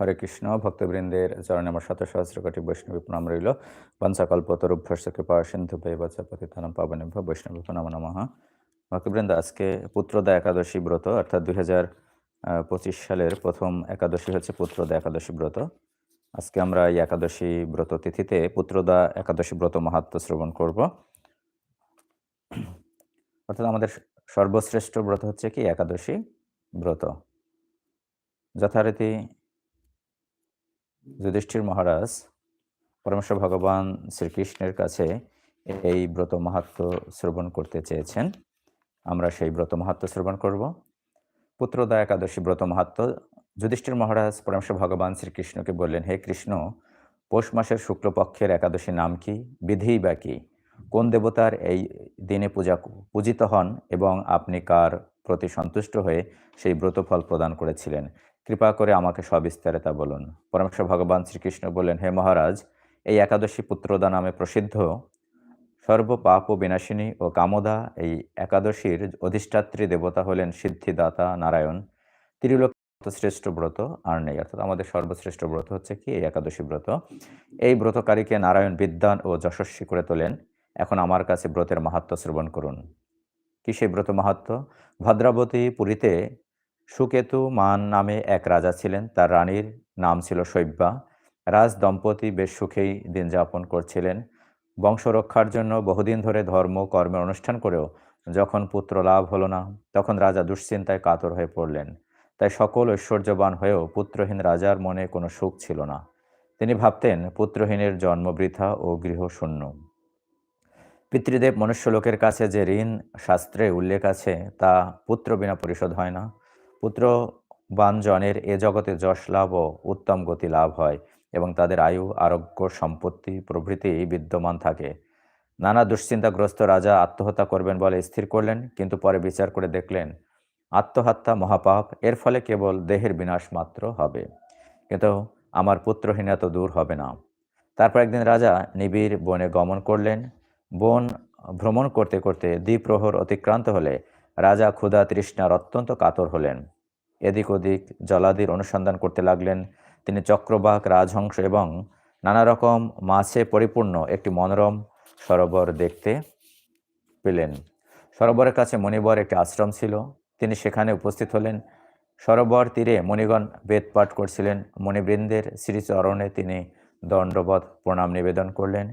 হরে কৃষ্ণ ভক্তবৃন্দের চরণে আমার শত সহস্র কোটি বৈষ্ণবী প্রণাম রইল পঞ্চাকল্প তরুভ্যস্য কৃপা সিন্ধু পেবচ পতিতানম পাবনেভ্য বৈষ্ণবী প্রণাম নমঃ ভক্তবৃন্দ আজকে পুত্রদা একাদশী ব্রত, অর্থাৎ দুই পঁচিশ সালের প্রথম একাদশী হচ্ছে পুত্রদা একাদশী ব্রত। আজকে আমরা এই একাদশী ব্রত তিথিতে পুত্রদা একাদশী ব্রত মাহাত্ম শ্রবণ করব। অর্থাৎ আমাদের সর্বশ্রেষ্ঠ ব্রত হচ্ছে কি? একাদশী ব্রত। যথারীতি যুধিষ্ঠির মহারাজ পরমেশ্বর ভগবান শ্রীকৃষ্ণের কাছে এই ব্রত মাহাত্ম শ্রবণ করতে চেয়েছেন। আমরা সেই ব্রত মাহাত্ম শ্রবণ করব। পুত্রদা একাদশী ব্রত মাহাত্ম যুধিষ্ঠির মহারাজ পরমেশ্বর ভগবান শ্রীকৃষ্ণকে বললেন, হে কৃষ্ণ, পৌষ মাসের শুক্লপক্ষের একাদশী নাম কি? বিধি বা কি? কোন দেবতার এই দিনে পূজা পূজিত হন এবং আপনি কার প্রতি সন্তুষ্ট হয়ে সেই ব্রতফল প্রদান করেছিলেন? কৃপা করে আমাকে সবিস্তারে তা বলুন। পরমেশ্বর ভগবান শ্রীকৃষ্ণ বললেন, হে মহারাজ, এই একাদশী পুত্রদা নামে প্রসিদ্ধ সর্বপাপ ও বিনাশিনী ও কামদা এই একাদশীর অধিষ্ঠাত্রী দেবতা হলেন সিদ্ধিদাতা নারায়ণ। ত্রিলোক শ্রেষ্ঠ ব্রত আর নেই। অর্থাৎ আমাদের সর্বশ্রেষ্ঠ ব্রত হচ্ছে কি? এই একাদশী ব্রত। এই ব্রতকারীকে নারায়ণ বিদ্যান ও যশস্বী করে তোলেন। এখন আমার কাছে ব্রতের মাহাত্ম শ্রবণ করুন। কি সেই ব্রত মাহাত্ম? ভদ্রাবতী পুরীতে সুকেতু মান নামে এক রাজা ছিলেন, তার রানীর নাম ছিল শৈব্যা। রাজ দম্পতি বেশ সুখেই দিন যাপন করছিলেন। বংশ রক্ষার জন্য বহুদিন ধরে ধর্ম কর্মের অনুষ্ঠান করেও যখন পুত্র লাভ হলো না, তখন রাজা দুশ্চিন্তায় কাতর হয়ে পড়লেন। তাই সকল ঐশ্বর্যবান হয়েও পুত্রহীন রাজার মনে কোনো সুখ ছিল না। তিনি ভাবতেন, পুত্রহীনের জন্ম বৃথা ও গৃহশূন্য পিতৃদেব মনুষ্যলোকের কাছে যে ঋণ শাস্ত্রে উল্লেখ আছে, তা পুত্র বিনা পরিশোধ হয় না। পুত্র জনের এ জগতে যশ লাভ ও উত্তম গতি লাভ হয় এবং তাদের আয়ু, আরোগ্য, সম্পত্তি, প্রভৃতি বিদ্যমান থাকে। নানা দুশ্চিন্তাগ্রস্ত রাজা আত্মহত্যা করবেন বলে স্থির করলেন, কিন্তু পরে বিচার করে দেখলেন, আত্মহত্যা মহাপাপ, এর ফলে কেবল দেহের বিনাশ মাত্র হবে। কিন্তু আমার পুত্রহীনা তো দূর হবে না। তারপর একদিন রাজা নিবিড় বনে গমন করলেন বন ভ্রমণ করতে করতে দ্বিপ্রহর অতিক্রান্ত হলে রাজা ক্ষুধা তৃষ্ণার অত্যন্ত কাতর হলেন। এদিক ওদিক জলাদির অনুসন্ধান করতে লাগলেন তিনি চক্রবাক রাজহংস এবং নানা রকম মাছে পরিপূর্ণ একটি মনোরম সরোবর দেখতে পেলেন। সরোবরের কাছে মণিবর একটি আশ্রম ছিল। তিনি সেখানে উপস্থিত হলেন। সরোবর তীরে মণিগণ বেদ পাঠ করছিলেন। মণিবৃন্দের শ্রীচরণে তিনি দণ্ডবধ প্রণাম নিবেদন করলেন।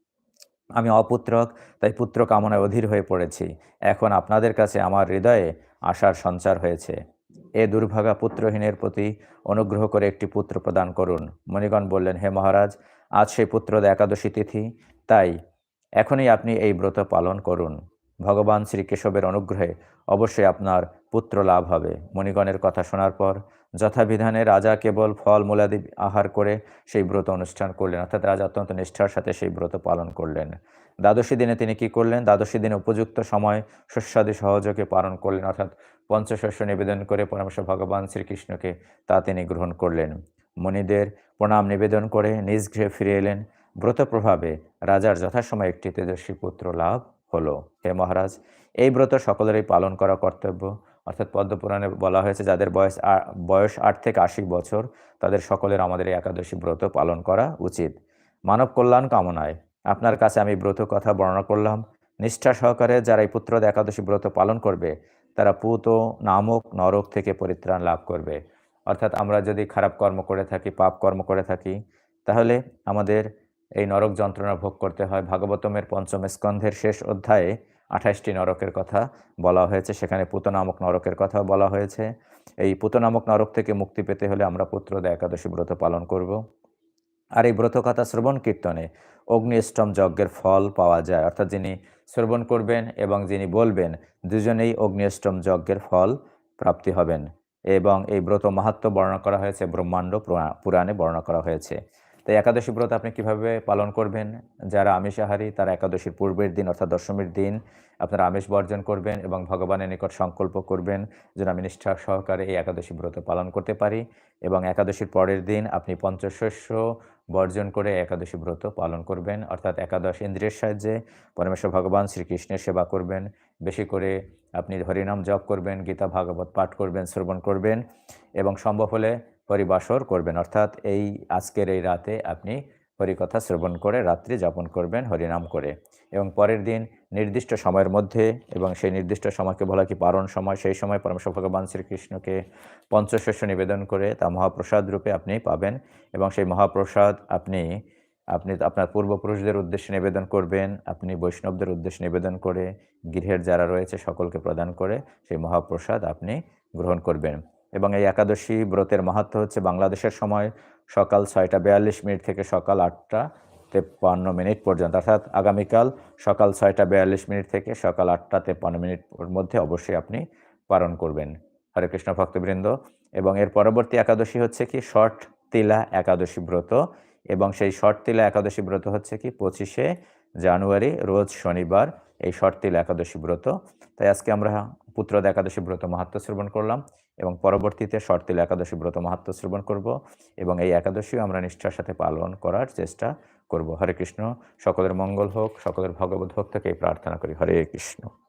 আমি অপুত্রক, তাই পুত্র কামনায় অধীর হয়ে পড়েছি। এখন আপনাদের কাছে আমার হৃদয়ে আশার সঞ্চার হয়েছে। এ দুর্ভাগা পুত্রহীনের প্রতি অনুগ্রহ করে একটি পুত্র প্রদান করুন। মণিগণ বললেন, হে মহারাজ, আজ সেই পুত্রদা একাদশী তিথি। তাই এখনই আপনি এই ব্রত পালন করুন। ভগবান শ্রীকেশবের অনুগ্রহে অবশ্যই আপনার পুত্র লাভ হবে। মণিগণের কথা শোনার পর যথাবিধানে রাজা কেবল ফল মূলাদি আহার করে সেই ব্রত অনুষ্ঠান করলেন, অর্থাৎ রাজা অত্যন্ত নিষ্ঠার সাথে সেই ব্রত পালন করলেন। দ্বাদশী দিনে তিনি কি করলেন? দ্বাদশী দিনে উপযুক্ত সময় শস্যাদি সহযোগে পালন করলেন, অর্থাৎ পঞ্চশস্য নিবেদন করে পরামর্শ ভগবান শ্রীকৃষ্ণকে তা তিনি গ্রহণ করলেন। মণিদের প্রণাম নিবেদন করে নিজ গৃহে ফিরে এলেন। ব্রত প্রভাবে রাজার যথাসময় একটি তেজস্বী পুত্র লাভ হলো। হে মহারাজ, এই ব্রত সকলেরই পালন করা কর্তব্য। অর্থাৎ পদ্মপুরাণে বলা হয়েছে, যাদের বয়স বয়স আট থেকে আশি বছর, তাদের সকলের আমাদের এই একাদশী ব্রত পালন করা উচিত। মানব কল্যাণ কামনায়। আপনার কাছে আমি ব্রত কথা বর্ণনা করলাম। নিষ্ঠা সহকারে যারা এই পুত্র একাদশী ব্রত পালন করবে, তারা পুত, নামক, নরক থেকে পরিত্রাণ লাভ করবে। অর্থাৎ আমরা যদি খারাপ কর্ম করে থাকি, পাপ কর্ম করে থাকি, তাহলে আমাদের এই নরক যন্ত্রণা ভোগ করতে হয়। ভাগবতমের পঞ্চম স্কন্ধের শেষ অধ্যায়ে আঠাশটি নরকের কথা বলা হয়েছে, সেখানে পুত নামক নরকের কথা বলা হয়েছে। এই পুত নামক নরক থেকে মুক্তি পেতে হলে আমরা পুত্রদা একাদশী ব্রত পালন করব। আর এই ব্রত কথা শ্রবণ কীর্তনে অগ্নিষ্টম যজ্ঞের ফল পাওয়া যায়। অর্থাৎ যিনি শ্রবণ করবেন এবং যিনি বলবেন, দুজনেই অগ্নিষ্টম যজ্ঞের ফল প্রাপ্তি হবেন। এবং এই ব্রত মাহাত্ম বর্ণনা করা হয়েছে, ব্রহ্মাণ্ড পুরা- পুরাণে বর্ণনা করা হয়েছে। তাই একাদশী ব্রত আপনি কীভাবে পালন করবেন? যারা আমিষাহারী, তারা একাদশীর পূর্বের দিন অর্থাৎ দশমীর দিন আপনারা আমিষ বর্জন করবেন এবং ভগবানের নিকট সংকল্প করবেন যেন আমি নিষ্ঠা সহকারে এই একাদশী ব্রত পালন করতে পারি এবং একাদশীর পরের দিন আপনি পঞ্চশস্য বর্জন করে একাদশী ব্রত পালন করবেন। অর্থাৎ একাদশ ইন্দ্রিয়ের সাহায্যে পরমেশ্বর ভগবান শ্রীকৃষ্ণের সেবা করবেন। বেশি করে আপনি হরিনাম জপ করবেন, গীতা ভাগবত পাঠ করবেন, শ্রবণ করবেন এবং সম্ভব হলে হরিবাসর করবেন। অর্থাৎ এই আজকের এই রাতে আপনি হরিকথা শ্রবণ করে রাত্রি যাপন করবেন হরিনাম করে। এবং পরের দিন নির্দিষ্ট সময়ের মধ্যে এবং সেই নির্দিষ্ট সময়কে বলা কি পারণ সময়, সেই সময় পরমেশ্বর ভগবান শ্রীকৃষ্ণকে পঞ্চশস্য নিবেদন করে তা মহাপ্রসাদ রূপে আপনি পাবেন এবং সেই মহাপ্রসাদ আপনি আপনি আপনার পূর্বপুরুষদের উদ্দেশ্যে নিবেদন করবেন, আপনি বৈষ্ণবদের উদ্দেশ্যে নিবেদন করে, গৃহের যারা রয়েছে সকলকে প্রদান করে সেই মহাপ্রসাদ আপনি গ্রহণ করবেন। এবং এই একাদশী ব্রতের মাহাত্ম হচ্ছে বাংলাদেশের সময় সকাল ছয়টা বিয়াল্লিশ মিনিট থেকে সকাল আটটা তেপ্পান্ন মিনিট পর্যন্ত। অর্থাৎ আগামীকাল সকাল ছয়টা বিয়াল্লিশ মিনিট থেকে সকাল আটটা তেপ্পান্ন মিনিট মধ্যে অবশ্যই আপনি পালন করবেন। হরে কৃষ্ণ ভক্তবৃন্দ, এবং এর পরবর্তী একাদশী হচ্ছে কি? শর্ট তিলা একাদশী ব্রত, এবং সেই শর্ট তিলা একাদশী ব্রত হচ্ছে কি? পঁচিশে জানুয়ারি, রোজ শনিবার এই শর্ট তিলা একাদশী ব্রত। তাই আজকে আমরা পুত্রদ একাদশী ব্রত মাহাত্ম শ্রবণ করলাম এবং পরবর্তীতে শর্তিল একাদশী ব্রত মাহাত্ম শ্রবণ করব এবং এই একাদশী আমরা নিষ্ঠার সাথে পালন করার চেষ্টা করব। হরে কৃষ্ণ। সকলের মঙ্গল হোক, সকলের ভগবত হোক থেকে প্রার্থনা করি। হরে কৃষ্ণ।